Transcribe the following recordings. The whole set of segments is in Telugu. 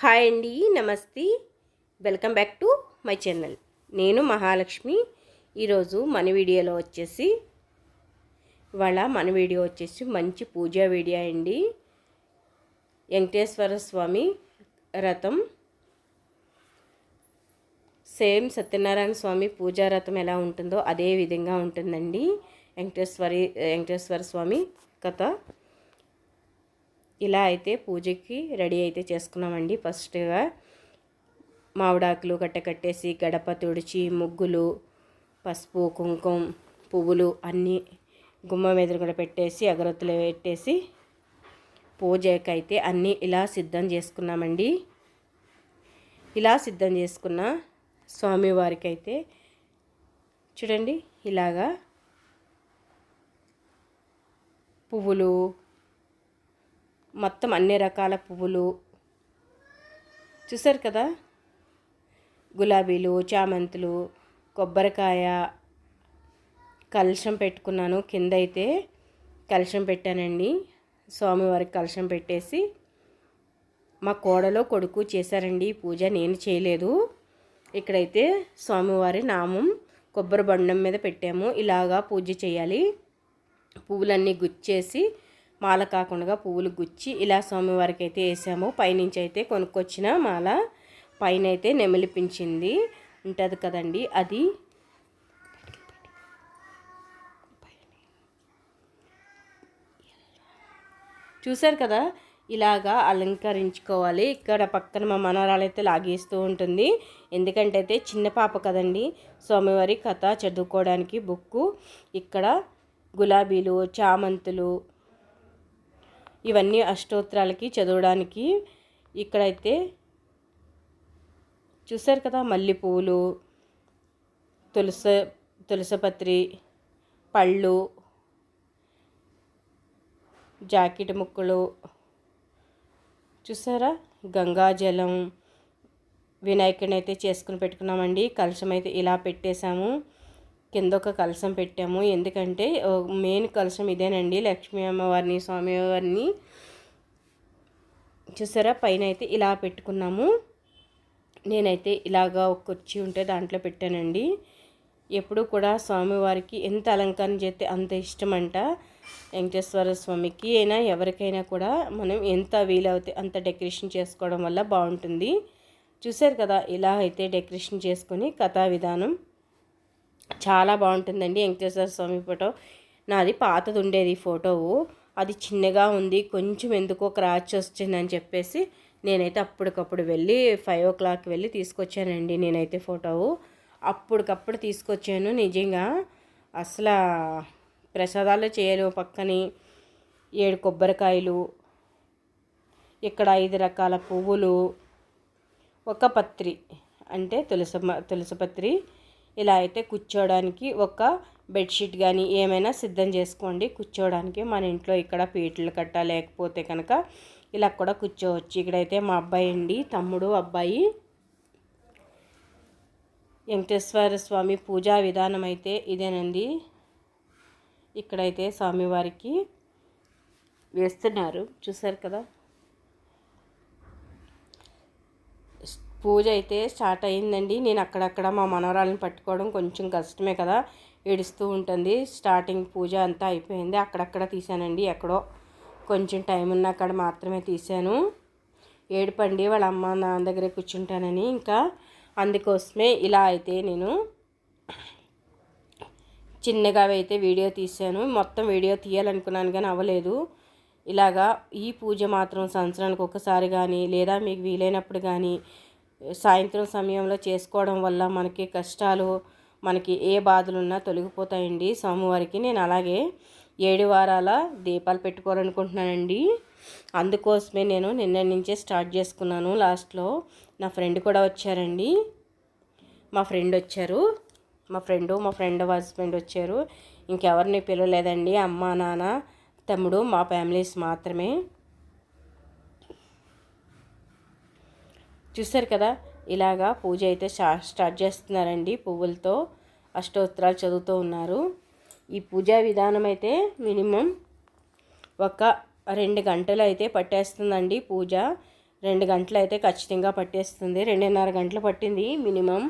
హాయ్ అండి నమస్తే. Welcome back to my channel. నేను మహాలక్ష్మి. ఈరోజు మన వీడియోలో వచ్చేసి ఇవాళ మన వీడియో వచ్చేసి మంచి పూజా వీడియో అండి. వెంకటేశ్వర స్వామి రథం. సేమ్ సత్యనారాయణ స్వామి పూజా రథం ఎలా ఉంటుందో అదే విధంగా ఉంటుందండి. వెంకటేశ్వరి వెంకటేశ్వర స్వామి కథ. ఇలా అయితే పూజకి రెడీ అయితే చేసుకున్నామండి. ఫస్ట్గా మామిడాకులు కట్ట కట్టేసి గడప తుడిచి ముగ్గులు పసుపు కుంకుమ పువ్వులు అన్నీ గుమ్మం కూడా పెట్టేసి అగరత్తులు పెట్టేసి పూజకైతే అన్నీ ఇలా సిద్ధం చేసుకున్నామండి. ఇలా సిద్ధం చేసుకున్న స్వామివారికి అయితే చూడండి ఇలాగా పువ్వులు మొత్తం అన్ని రకాల పువ్వులు. చూసారు కదా? గులాబీలు చామంతులు కొబ్బరికాయ. కలశం పెట్టుకున్నాను. కింద అయితే కలశం పెట్టానండి. స్వామివారికి కలశం పెట్టేసి మా కోడలో కొడుకు చేశారండి పూజ. నేను చేయలేదు. ఇక్కడైతే స్వామివారి నామం కొబ్బరి బండం మీద పెట్టాము. ఇలాగా పూజ చేయాలి. పువ్వులన్నీ గుచ్చేసి మాల కాకుండా పువ్వులు గుచ్చి ఇలా స్వామివారికి అయితే వేసాము. పైనుంచి అయితే కొనుక్కొచ్చిన మాల. పైన అయితే నెమలిపించింది ఉంటుంది కదండి అది. చూశారు కదా ఇలాగా అలంకరించుకోవాలి. ఇక్కడ పక్కన మా మనవరాలు అయితే లాగేస్తూ ఉంటుంది. ఎందుకంటే అయితే చిన్న పాప కదండి స్వామివారి కథ చదువుకోవడానికి బుక్కు. ఇక్కడ గులాబీలు చామంతులు ఇవన్నీ అష్టోత్తరాలకి చదవడానికి ఇక్కడైతే చూసారు కదా మల్లెపూలు తులస తులసపత్రి పళ్ళు జాకెట్ ముక్కలు. చూసారా గంగాజలం వినాయకుడిని అయితే చేసుకుని పెట్టుకున్నామండి. కలశం అయితే ఇలా పెట్టేశాము. కింద ఒక కలశం పెట్టాము? ఎందుకంటే మెయిన్ కలశం ఇదేనండి. లక్ష్మీ అమ్మవారిని స్వామివారిని చూసారా? పైన అయితే ఇలా పెట్టుకున్నాము. నేనైతే ఇలాగా ఒక కుర్చీ ఉంటే దాంట్లో పెట్టానండి. ఎప్పుడు కూడా స్వామివారికి ఎంత అలంకరణ చేస్తే అంత ఇష్టమంట. వెంకటేశ్వర స్వామికి అయినా ఎవరికైనా కూడా మనం ఎంత వీలవుతే అంత డెకరేషన్ చేసుకోవడం వల్ల బాగుంటుంది. చూసారు కదా? ఇలా అయితే డెకరేషన్ చేసుకొని కథా విధానం చాలా బాగుంటుందండి వెంకటేశ్వర స్వామి ఫోటో. నాది పాతది ఉండేది ఫోటో. అది చిన్నగా ఉంది కొంచెం ఎందుకో క్రాచ్ వచ్చిందని చెప్పేసి నేనైతే అప్పటికప్పుడు వెళ్ళి ఫైవ్ ఓ క్లాక్ వెళ్ళి తీసుకొచ్చానండి నేనైతే ఫోటో. అప్పటికప్పుడు తీసుకొచ్చాను నిజంగా. అసలు ప్రసాదాలు చేయలేము పక్కని. ఏడు కొబ్బరికాయలు ఇక్కడ ఐదు రకాల పువ్వులు ఒక పత్రి అంటే తులసి తులసిపత్రి ఇలా అయితే కూర్చోవడానికి ఒక బెడ్షీట్ కానీ ఏమైనా సిద్ధం చేసుకోండి. కూర్చోవడానికి మన ఇంట్లో ఇక్కడ పీటలు కట్ట లేకపోతే కనుక ఇలా కూడా కూర్చోవచ్చు. ఇక్కడైతే మా అబ్బాయి అండి తమ్ముడు అబ్బాయి. వెంకటేశ్వర స్వామి పూజా విధానం అయితే ఇదేనండి. ఇక్కడైతే స్వామివారికి వేస్తున్నారు. చూసారు కదా? పూజ అయితే స్టార్ట్ అయిందండి నేను అక్కడక్కడ మా మనవరాలను పట్టుకోవడం కొంచెం కష్టమే కదా ఏడుస్తూ ఉంటుంది. స్టార్టింగ్ పూజ అంతా అయిపోయింది. అక్కడక్కడ తీసానండి ఎక్కడో కొంచెం టైం ఉన్న అక్కడ మాత్రమే తీశాను. ఏడుపండి వాళ్ళ అమ్మ నాన్న దగ్గరే కూర్చుంటానని ఇంకా అందుకోసమే ఇలా అయితే నేను చిన్నగా అయితే వీడియో తీశాను. మొత్తం వీడియో తీయాలనుకున్నాను కానీ అవ్వలేదు. ఇలాగా ఈ పూజ మాత్రం సంవత్సరానికి ఒకసారి కానీ లేదా మీకు వీలైనప్పుడు కానీ సాయంత్రం సమయంలో చేసుకోవడం వల్ల మనకి కష్టాలు మనకి ఏ బాధలు ఉన్నా తొలగిపోతాయండి. స్వామివారికి నేను అలాగే ఏడు వారాల దీపాలు పెట్టుకోవాలనుకుంటున్నానండి. అందుకోసమే నేను నిన్న నుంచే స్టార్ట్ చేసుకున్నాను. లాస్ట్లో నా ఫ్రెండ్ కూడా వచ్చారండి. మా ఫ్రెండ్ వచ్చారు. మా ఫ్రెండు మా ఫ్రెండ్ హస్బెండ్ వచ్చారు. ఇంకెవరిని పిలవలేదండి. అమ్మ నాన్న తమ్ముడు మా ఫ్యామిలీస్ మాత్రమే. చూసారు కదా? ఇలాగా పూజ అయితే స్టార్ట్ చేస్తున్నారండి పువ్వులతో అష్టోత్తరాలు చదువుతూ ఉన్నారు. ఈ పూజా విధానం అయితే మినిమం ఒక రెండు గంటలు అయితే పట్టేస్తుందండి పూజ. రెండు గంటలు అయితే ఖచ్చితంగా పట్టేస్తుంది. రెండున్నర గంటలు పట్టింది మినిమం.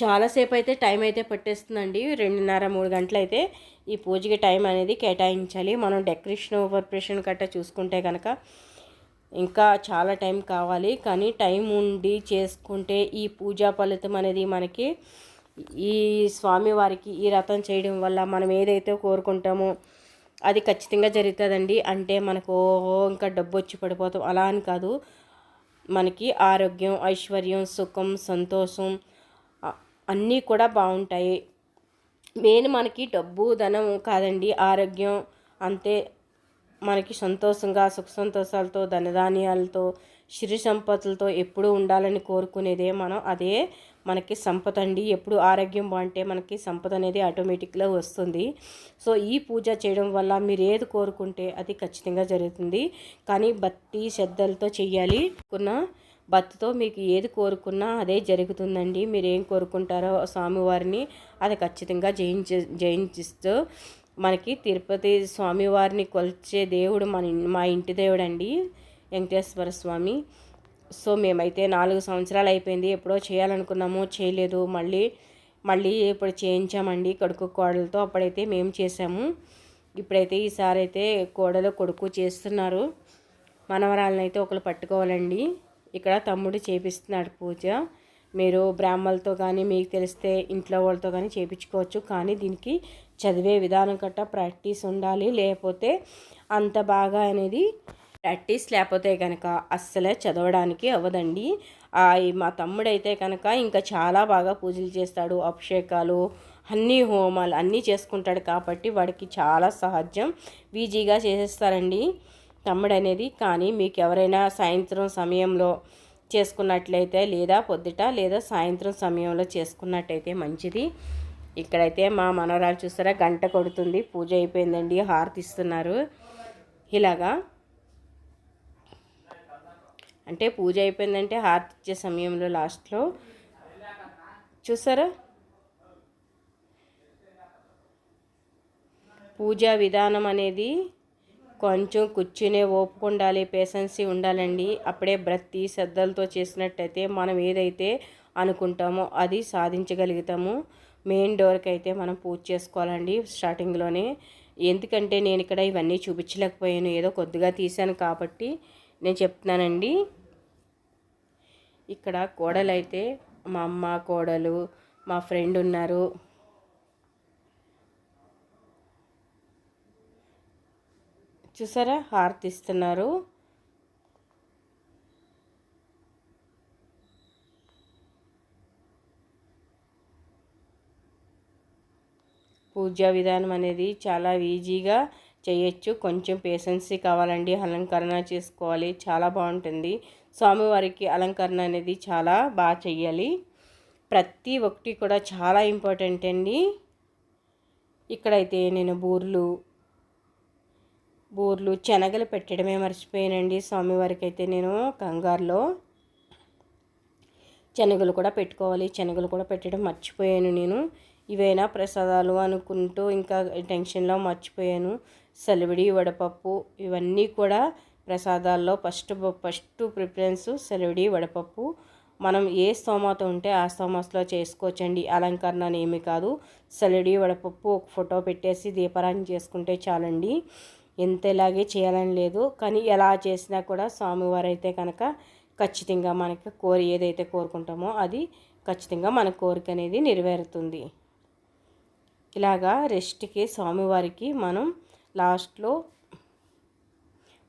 చాలాసేపు అయితే టైం అయితే పట్టేస్తుందండి. రెండున్నర మూడు గంటలు అయితే ఈ పూజకి టైం అనేది కేటాయించాలి. మనం డెకరేషన్ ప్రిపరేషన్ గట్ట చూసుకుంటే కనుక ఇంకా చాలా టైం కావాలి. కానీ టైం ఉండి చేసుకుంటే ఈ పూజా ఫలితం అనేది మనకి ఈ స్వామివారికి ఈ రథం చేయడం వల్ల మనం ఏదైతే కోరుకుంటామో అది ఖచ్చితంగా జరుగుతుందండి. అంటే మనకు ఇంకా డబ్బు వచ్చి పడిపోతాం. అలా అని కాదు. మనకి ఆరోగ్యం ఐశ్వర్యం సుఖం సంతోషం అన్నీ కూడా బాగుంటాయి. మెయిన్ మనకి డబ్బు ధనం కాదండి. ఆరోగ్యం అంతే. మనకి సంతోషంగా సుఖ సంతోషాలతో ధనధాన్యాలతో సిరి సంపదలతో ఎప్పుడూ ఉండాలని కోరుకునేదే మనం. అదే మనకి సంపద అండి. ఎప్పుడు ఆరోగ్యం బాగుంటే మనకి సంపద అనేది ఆటోమేటిక్గా వస్తుంది. సో ఈ పూజ చేయడం వల్ల మీరు ఏది కోరుకుంటే అది ఖచ్చితంగా జరుగుతుంది. కానీ భక్తి శ్రద్ధలతో చేయాలి కొన్న భక్తితో మీకు ఏది కోరుకున్నా అదే జరుగుతుందండి. మీరు ఏం కోరుకుంటారో స్వామివారిని అది ఖచ్చితంగా జయించ జయించిస్తూ మనకి తిరుపతి స్వామివారిని కొలిచే దేవుడు మన మా ఇంటి దేవుడు అండి వెంకటేశ్వర స్వామి. సో మేమైతే నాలుగు సంవత్సరాలు అయిపోయింది ఎప్పుడో చేయాలనుకున్నాము చేయలేదు. మళ్ళీ మళ్ళీ ఇప్పుడు చేయించామండి కొడుకు కోడలతో అప్పుడైతే మేము చేసాము ఇప్పుడైతే ఈసారి అయితే కోడలు కొడుకు చేస్తున్నారు. మనవరాలను అయితే ఒకరు పట్టుకోవాలండి. ఇక్కడ తమ్ముడు చేపిస్తున్నాడు పూజ. మీరు బ్రాహ్మలతో కానీ మీకు తెలిస్తే ఇంట్లో వాళ్ళతో కానీ చేయించుకోవచ్చు కానీ దీనికి చదివే విధానం కట్ట ప్రాక్టీస్ ఉండాలి. లేకపోతే అంత బాగా అనేది ప్రాక్టీస్ లేకపోతే కనుక అస్సలే చదవడానికి అవ్వదండి. మా తమ్ముడైతే కనుక ఇంకా చాలా బాగా పూజలు చేస్తాడు. అభిషేకాలు అన్ని హోమాలు అన్నీ చేసుకుంటాడు కాబట్టి వాడికి చాలా సహజం. ఈజీగా చేసేస్తారండి తమ్ముడు అనేది కానీ మీకు ఎవరైనా సాయంత్రం సమయంలో చేసుకున్నట్లయితే లేదా పొద్దుట లేదా సాయంత్రం సమయంలో చేసుకున్నట్టయితే మంచిది. ఇక్కడైతే మా మనవరాలు చూస్తారా గంట కొడుతుంది పూజ అయిపోయిందండి హారతి ఇస్తున్నారు ఇలాగా. అంటే పూజ అయిపోయిందంటే హారతి ఇచ్చే సమయంలో లాస్ట్లో. చూసారా పూజా విధానం అనేది కొంచెం కూర్చునే ఓపిక ఉండాలి పేషెన్సీ ఉండాలండి. అప్పుడే బ్రతి శ్రద్ధలతో చేసినట్టయితే మనం ఏదైతే అనుకుంటామో అది సాధించగలుగుతాము. మెయిన్ డోర్కి అయితే మనం పూజ చేసుకోవాలండి స్టార్టింగ్లోనే. ఎందుకంటే నేను ఇక్కడ ఇవన్నీ చూపించలేకపోయాను ఏదో కొద్దిగా తీశాను కాబట్టి నేను చెప్తున్నానండి. ఇక్కడ కోడలైతే మా అమ్మ కోడలు మా ఫ్రెండ్ ఉన్నారు. చూసారా? హారతి ఇస్తున్నారు పూజా విధానం అనేది చాలా ఈజీగా చేయొచ్చు. కొంచెం పేషెన్సీ కావాలండి. అలంకరణ చేసుకోవాలి. చాలా బాగుంటుంది. స్వామివారికి అలంకరణ అనేది చాలా బాగా చెయ్యాలి. ప్రతి ఒక్కటి కూడా చాలా ఇంపార్టెంట్ అండి. ఇక్కడైతే నేను బూర్లు బూర్లు శనగలు పెట్టడమే మర్చిపోయానండి స్వామివారికి అయితే నేను కంగారులో. శనగలు కూడా పెట్టుకోవాలి శనగలు కూడా పెట్టడం మర్చిపోయాను నేను. ఇవైనా ప్రసాదాలు అనుకుంటూ ఇంకా టెన్షన్లో మర్చిపోయాను. సెలవిడి వడపప్పు ఇవన్నీ కూడా ప్రసాదాల్లో ఫస్ట్ ఫస్ట్ ప్రిఫరెన్స్ సెలవిడి వడపప్పు. మనం ఏ స్తోమత ఉంటే ఆ స్తోమస్లో చేసుకోవచ్చండి. అలంకరణ ఏమీ కాదు. సెలవిడి వడపప్పు ఒక ఫోటో పెట్టేసి దీపారాయణ చేసుకుంటే చాలండి. ఎంత ఇలాగే చేయాలని లేదు. కానీ ఎలా చేసినా కూడా స్వామివారు అయితే కనుక ఖచ్చితంగా మనకి కోరి ఏదైతే కోరుకుంటామో అది ఖచ్చితంగా మన కోరిక అనేది నెరవేరుతుంది. ఇలాగా రెస్ట్కి స్వామివారికి మనం లాస్ట్లో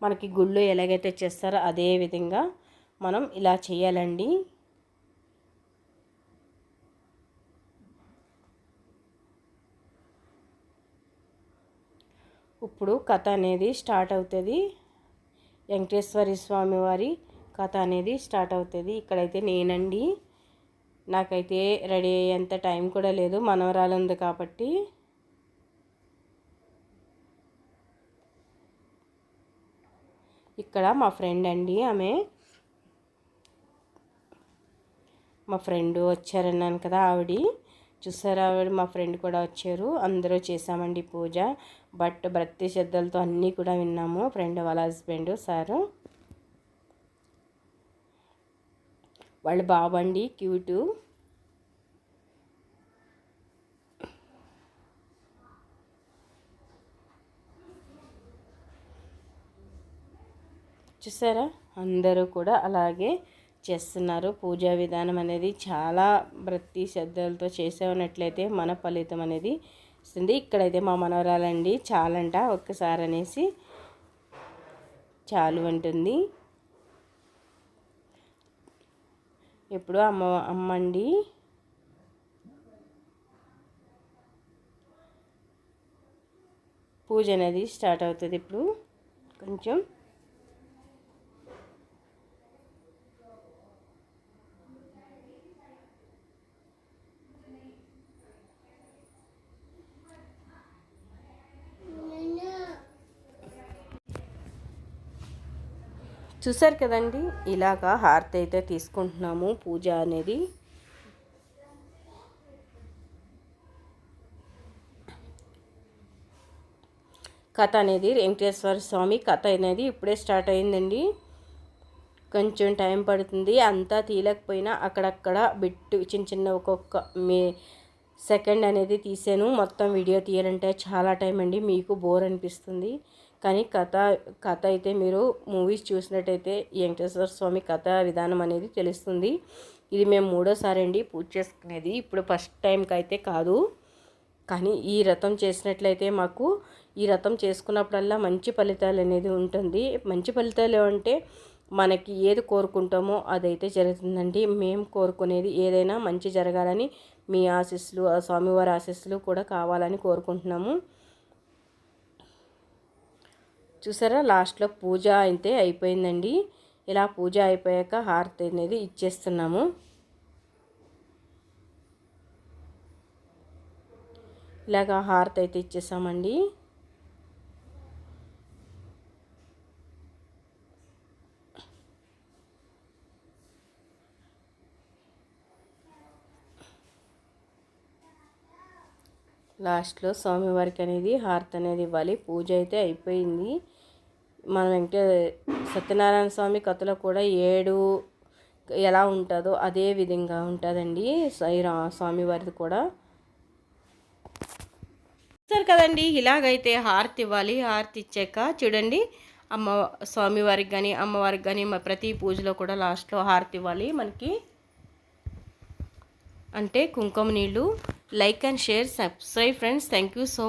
మనకి గుళ్ళు ఎలాగైతే చేస్తారో అదే విధంగా మనం ఇలా చేయాలండి. ఇప్పుడు కథ అనేది స్టార్ట్ అవుతుంది. వెంకటేశ్వర స్వామి వారి కథ అనేది స్టార్ట్ అవుతుంది. ఇక్కడైతే నేనండి. నాకైతే రెడీ అయ్యేంత టైం కూడా లేదు. మనవరాలు ఉంది కాబట్టి. ఇక్కడ మా ఫ్రెండ్ అండి ఆమె. మా ఫ్రెండ్ వచ్చారన్నాను కదా ఆవిడ. చూసారా ఆవిడ? మా ఫ్రెండ్ కూడా వచ్చారు. అందరూ చేసామండి పూజ. బట్ భక్తి శ్రద్ధలతో అన్నీ కూడా విన్నాము. ఫ్రెండ్ వాళ్ళ హస్బెండ్ సారు. వాళ్ళు బాబండి క్యూటు. చూసారా? అందరూ కూడా అలాగే చేస్తున్నారు. పూజా విధానం అనేది చాలా భక్తి శ్రద్ధలతో చేసేనట్లయితే మన ఫలితం అనేది వస్తుంది. ఇక్కడైతే మా మనవరాలండి చాలంట ఒక్కసారి అనేసి చాలు అంటుంది. ఎప్పుడు అమ్మ అమ్మండి? పూజ అనేది స్టార్ట్ అవుతుంది ఇప్పుడు. కొంచెం చూసారు కదండి ఇలాగా హారతి అయితే తీసుకుంటున్నాము పూజ అనేది. కథ అనేది వెంకటేశ్వర స్వామి కథ అనేది ఇప్పుడే స్టార్ట్ అయిందండి. కొంచెం టైం పడుతుంది అంతా తీయలేకపోయినా అక్కడక్కడ బిట్టు చిన్న చిన్న ఒక్కొక్క మీ సెకండ్ అనేది తీసాను. మొత్తం వీడియో తీయాలంటే చాలా టైం అండి మీకు బోర్ అనిపిస్తుంది. కానీ కథ కథ అయితే మీరు మూవీస్ చూసినట్టయితే వెంకటేశ్వర స్వామి కథ విధానం అనేది తెలుస్తుంది. ఇది మేము మూడోసారి అండి పూజ చేసుకునేది. ఇప్పుడు ఫస్ట్ టైంకి అయితే కాదు. కానీ ఈ రథం చేసినట్లయితే మాకు ఈ రథం చేసుకున్నప్పుడల్లా మంచి ఫలితాలు అనేది ఉంటుంది. మంచి ఫలితాలు అంటే మనకి ఏది కోరుకుంటామో అదైతే జరుగుతుందండి. మేము కోరుకునేది ఏదైనా మంచి జరగాలని మీ ఆశీస్సులు ఆ స్వామివారి ఆశీస్సులు కూడా కావాలని కోరుకుంటున్నాము. చూసారా? లాస్ట్లో పూజ అయితే అయిపోయిందండి. ఇలా పూజ అయిపోయాక హారతి అనేది ఇచ్చేస్తున్నాము. ఇలాగ హారతి అయితే ఇచ్చేసామండి. లాస్ట్లో స్వామివారికి అనేది హారతి అనేది ఇవ్వాలి. పూజ అయితే అయిపోయింది. మనం వెంకటే సత్యనారాయణ స్వామి కథలో కూడా ఏడు ఎలా ఉంటుందో అదే విధంగా ఉంటుందండి స్వామివారిది కూడా. సరే కదండి ఇలాగైతే హారతి ఇవ్వాలి. హారతి ఇచ్చాక చూడండి అమ్మ స్వామివారికి కానీ అమ్మవారికి కానీ ప్రతి పూజలో కూడా లాస్ట్లో హారతి ఇవ్వాలి మనకి. అంటే కుంకుమ నీళ్ళు. Like and share subscribe friends. Thank you so